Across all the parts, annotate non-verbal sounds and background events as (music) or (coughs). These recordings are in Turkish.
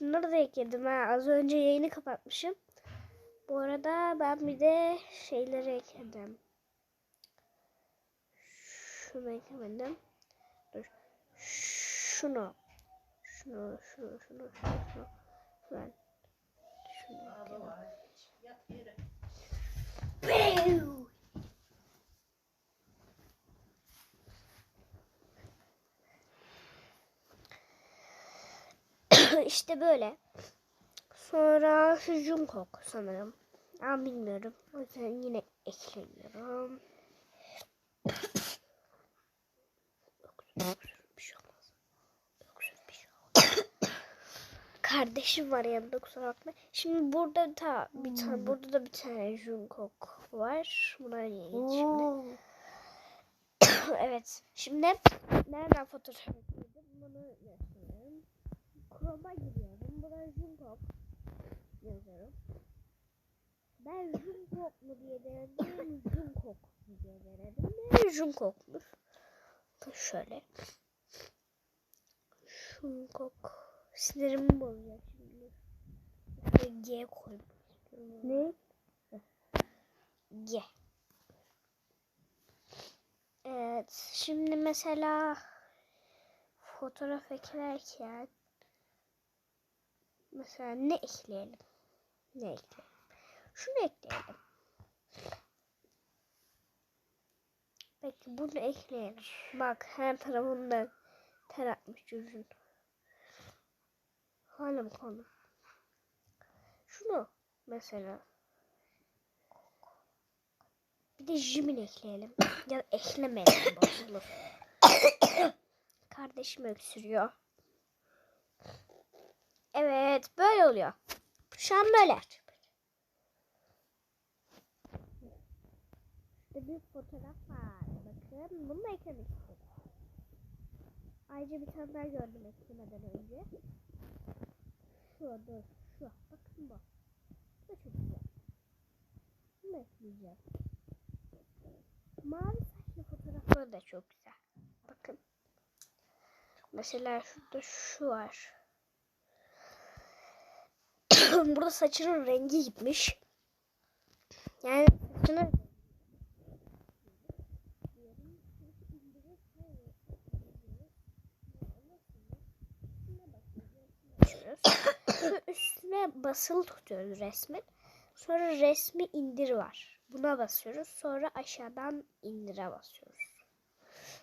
Şunları da ekledim ha. Az önce yayını kapatmışım. Bu arada ben bir de şeyleri ekledim. Şunu eklemedim. Dur. Şunu. Şunu, şunu, şunu, şunu, şunu. Ben şunu ekledim. Pew! İşte böyle. Sonra Jungkook sanırım. Ama bilmiyorum. O yüzden yine olmaz. (coughs) Kardeşim var yanında kusura bakma. Şimdi burada da bir tane burada da bir tane Jungkook var. Buna yeni şimdi. (coughs) evet. Şimdi nereden fotoğraf çekildim? Bunu. Chrome'a giriyorum. Buraya Jungkook yazıyorum. Ben Jungkook mu diye denedim. Jungkook mu diye denedim. Ne Jungkook'muş. Şöyle. Jungkook. Sinirimi bozacak şimdi. Şöyle G koymak. Ne? G. Evet. Şimdi mesela fotoğraf eklerken mesela ne ekleyelim? Ne ekleyelim? Şunu ekleyelim. Peki bunu ekleyelim. Bak her tarafından ter atmış yüzün. Hala mı konu? Şunu mesela. Bir de Jimin ekleyelim. Ya eklemeyelim bozulur. (coughs) Kardeşim öksürüyor. Evet böyle oluyor. Şu an böyle. İşte bir fotoğraf var. Bakın bunu da eklemek. Ayrıca bir tane daha gördüm eklemeden önce. Şu dur. Şu. Bakın bu. Bu çok güzel. Bunu ekleyeceğim. Mavi saçlı fotoğrafları da çok güzel. Bakın. Mesela şurada şu var. (laughs) Burada saçının rengi gitmiş. Yani saçının (coughs) üstüne basılı tutuyoruz resmin. Sonra resmi indir var. Buna basıyoruz. Sonra aşağıdan indire basıyoruz.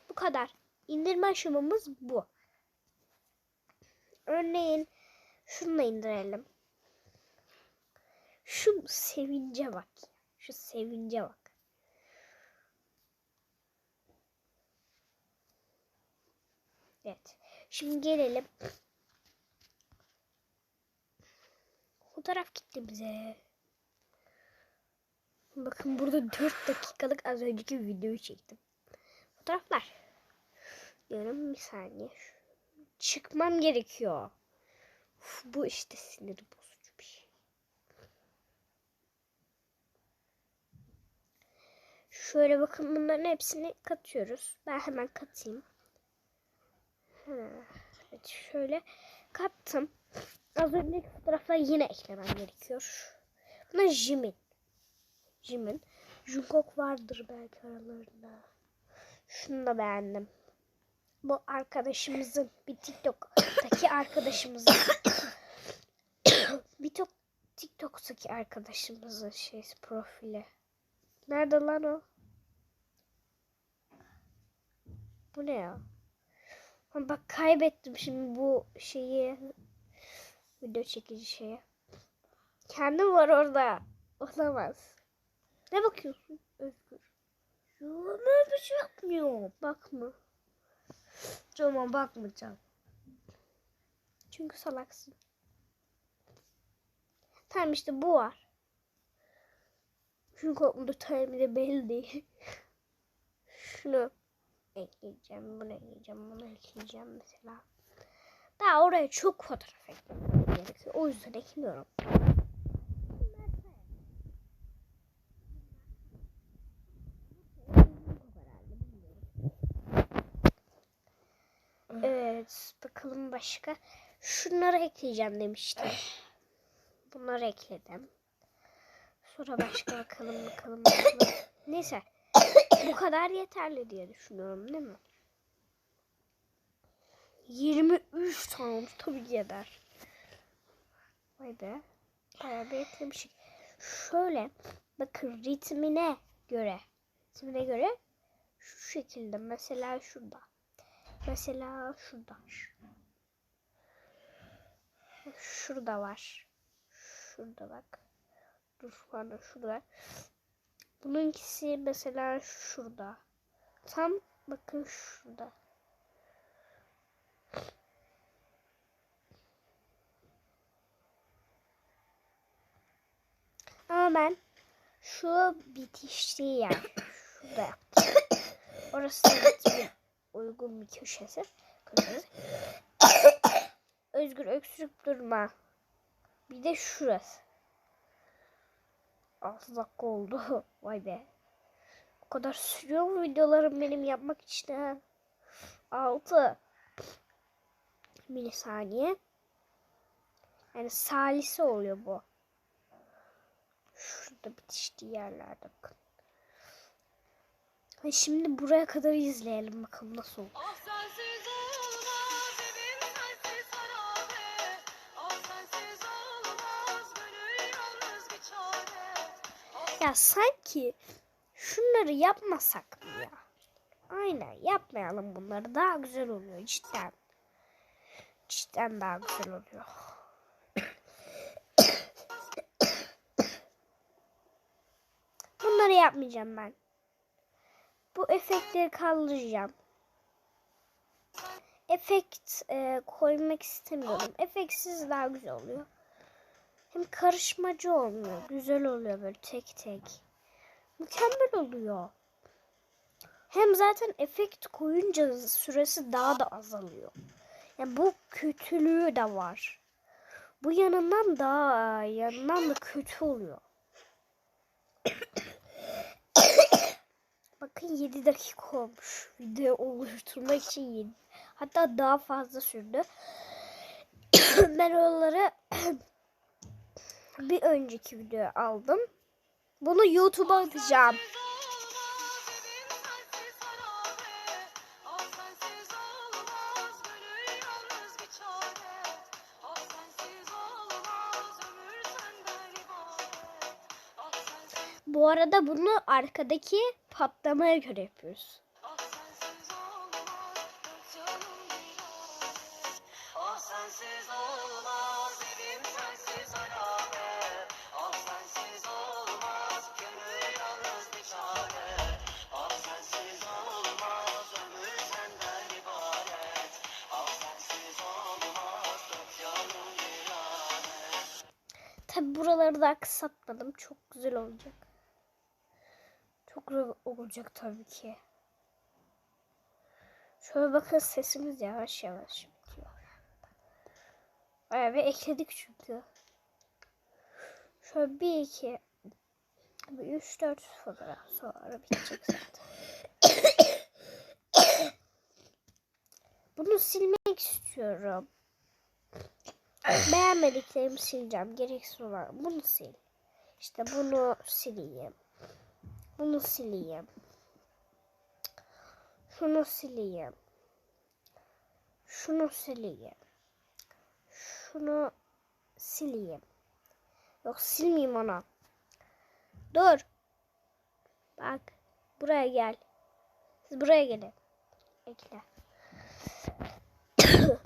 Bu kadar. İndirme aşamamız bu. Örneğin şunu da indirelim. Şu sevince bak. Şu sevince bak. Evet. Şimdi gelelim. Fotoğraf gitti bize. Bakın burada 4 dakikalık az önceki videoyu çektim. Fotoğraflar. Diyorum bir saniye. Çıkmam gerekiyor. Uf, bu işte sinir bozucu bir şey. Şöyle bakın bunların hepsini katıyoruz. Ben hemen katayım. Evet şöyle kattım. Az önceki fotoğrafları yine eklemem gerekiyor. Buna Jimin. Jimin. Jungkook vardır belki aralarında. Şunu da beğendim. Bu arkadaşımızın bir TikTok'taki (coughs) arkadaşımızın (coughs) bir tok TikTok'taki arkadaşımızın şey profili. Nerede lan o? Bu ne ya? Ha, Bak kaybettim şimdi bu şeyi video çekici şeye. Kendim var orada. Olamaz. Ne bakıyorsun Özgür? Ya ben bir şey yapmıyorum. Bakma. Tamam bakmayacağım. Çünkü salaksın. Tamam işte bu var. Çünkü onu timeli belli değil. (laughs) Şunu ekleyeceğim, bunu ekleyeceğim, bunu ekleyeceğim mesela. Daha oraya çok fotoğraf eklemem gerekiyor. O yüzden ekliyorum. Evet, bakalım başka. şunları ekleyeceğim demiştim. Bunları ekledim. Sonra başka bakalım bakalım bakalım. Neyse. Bu (coughs) kadar yeterli diye düşünüyorum değil mi? 23 tane tabii yeter. Vay be. Bayağı bir eklemişik. Şöyle bakın ritmine göre ritmine göre şu şekilde mesela şurada. Mesela şurada. Şurada var. Şurada bak. Dur pardon şurada. Bununkisi mesela şurada. Tam bakın şurada. Ama ben şu bitiştiği yer şurada yaptım. Orası uygun bir köşesi. Özgür öksürüp durma. Bir de şurası. 6 dakika oldu. (laughs) Vay be. O kadar sürüyor mu videolarım benim yapmak için ha? 6 milisaniye. Yani salisi oluyor bu. Şurada bitiştiği yerlerde bakın. Şimdi buraya kadar izleyelim bakalım nasıl oldu. Ya sanki şunları yapmasak mı ya? Aynen yapmayalım bunları. Daha güzel oluyor cidden. Cidden daha güzel oluyor. Bunları yapmayacağım ben. Bu efektleri kaldıracağım. Efekt e, koymak istemiyorum. Efektsiz daha güzel oluyor. Hem karışmacı olmuyor. Güzel oluyor böyle tek tek. Mükemmel oluyor. Hem zaten efekt koyunca süresi daha da azalıyor. Yani bu kötülüğü de var. Bu yanından daha yanından da kötü oluyor. Bakın 7 dakika olmuş. Video oluşturmak için 7. Hatta daha fazla sürdü. (coughs) ben oraları bir önceki video aldım. Bunu YouTube'a atacağım. Bu arada bunu arkadaki patlamaya göre yapıyoruz. Sensiz olmaz evim sensiz harabe Tabi buraları da kısaltmadım. Çok güzel olacak. Çok güzel olacak tabii ki. Şöyle bakın sesimiz yavaş yavaş bitiyor. Bayağı bir ekledik çünkü. Şöyle bir iki bir üç dört fotoğraf sonra bitecek zaten. (coughs) Bunu silmek istiyorum. Beğenmediklerimi sileceğim. Gereksiz olan bunu sil. İşte bunu sileyim. Bunu sileyim. Şunu sileyim. Şunu sileyim. Şunu sileyim. Yok silmeyeyim onu. Dur. Bak. Buraya gel. Siz buraya gelin. Ekle. (coughs)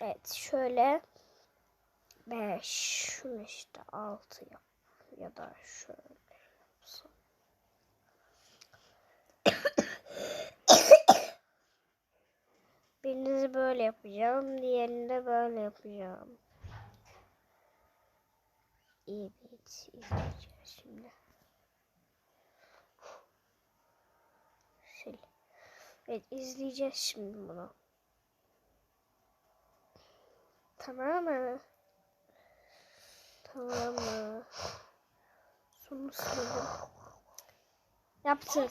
evet şöyle. 5 şunu işte 6 yap ya da şöyle yapsam. (coughs) Birinizi böyle yapacağım, diğerini de böyle yapacağım. Evet, izleyeceğiz şimdi. Sil. Evet, izleyeceğiz şimdi bunu. Tamam mı? Tamam? Sonu sildim. Yaptık.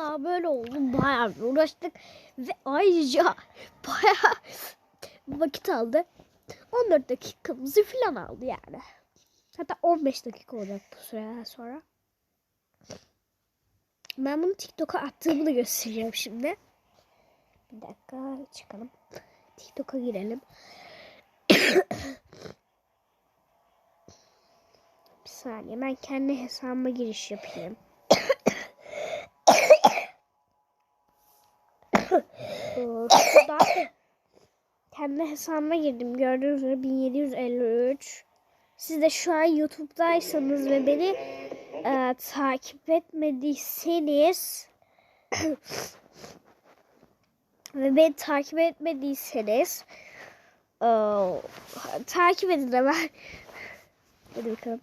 Tada böyle oldu. Bayağı uğraştık. Ve ayrıca (laughs) bayağı vakit aldı. 14 dakikamızı falan aldı yani. Hatta 15 dakika olacak bu süreden sonra. Ben bunu TikTok'a attığımı da göstereceğim şimdi. Bir dakika çıkalım. TikTok'a girelim. (coughs) Bir saniye ben kendi hesabıma giriş yapayım. Kendi hesabıma girdim. Gördüğünüz gibi 1753. Siz de şu an YouTube'daysanız ve beni e, takip etmediyseniz (coughs) ve beni takip etmediyseniz e, takip edin hemen. Hadi bakalım.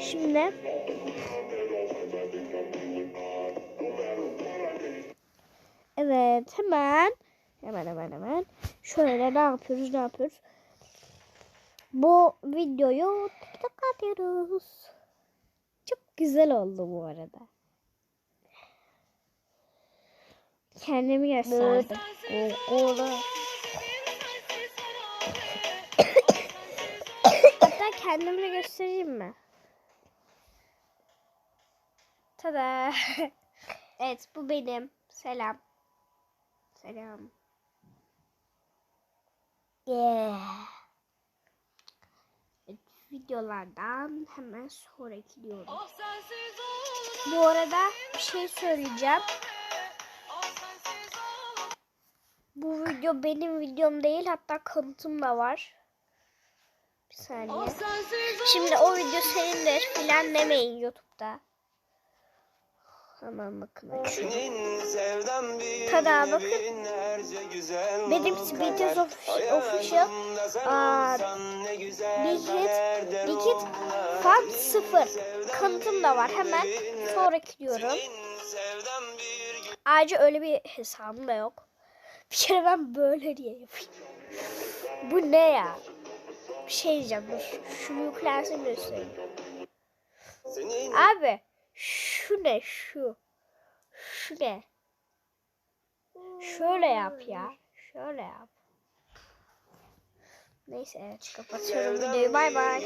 Şimdi Evet hemen hemen hemen hemen. Şöyle ne yapıyoruz ne yapıyoruz? Bu videoyu TikTok'a atıyoruz. Çok güzel oldu bu arada. Kendimi gösterdim. Google'a. hatta kendimi göstereyim mi? Tada. (laughs) Evet bu benim. Selam Selam. Yeah. Evet, videolardan hemen sonraki diyorum. Bu arada bir şey söyleyeceğim. Bu video benim videom değil hatta kanıtım da var. Bir saniye. Şimdi o video senindir filan demeyin YouTube'da. Hemen bakın Tada, bakın. Benim bu Speed kader. is Official- sen Aa, bir hit, bir fan sıfır. Kanıtım da var. Hemen sonraki diyorum. Ayrıca öyle bir hesabım da yok. Bir kere ben böyle diye yapayım. Bu ne ya? Bir şey diyeceğim dur. Şunu yüklensin göstereyim. Abi şu ne şu? Şu ne? Şöyle yap ya. Şöyle yap. Neyse evet kapatıyorum videoyu. Bay bay.